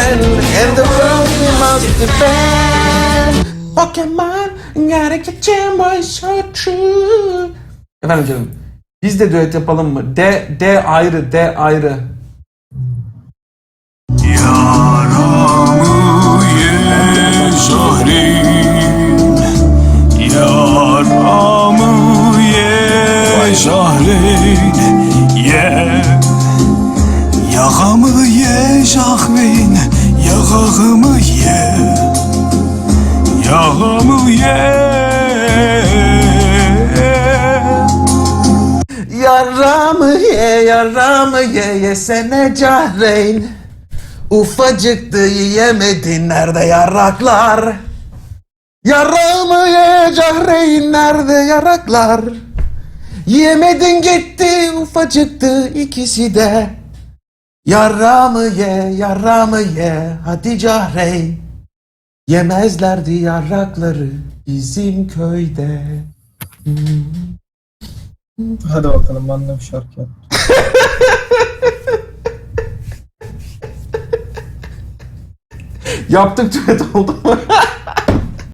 And the world must depend Pokemon gotta get you boy so true Efendim canım biz de düet yapalım mı? D, D ayrı, D ayrı. Yaramı ye Zahreyn Yaramı ye. Zahreyn Ye Zahreyn Yağağımı ye Yağamı ye Yaramı ye, yaramı ye, yesene Cahreyn. Ufacıktı yiyemedin nerede yaraklar? Yaramı ye Cahreyn nerede yaraklar? Yemedin gitti ufacıktı ikisi de. Yaramı ye, yaramı ye, hadi Cahreyn. Yemezlerdi yarakları bizim köyde. Hadi bakalım bir şarkı yap. Yaptık düet oldu mu?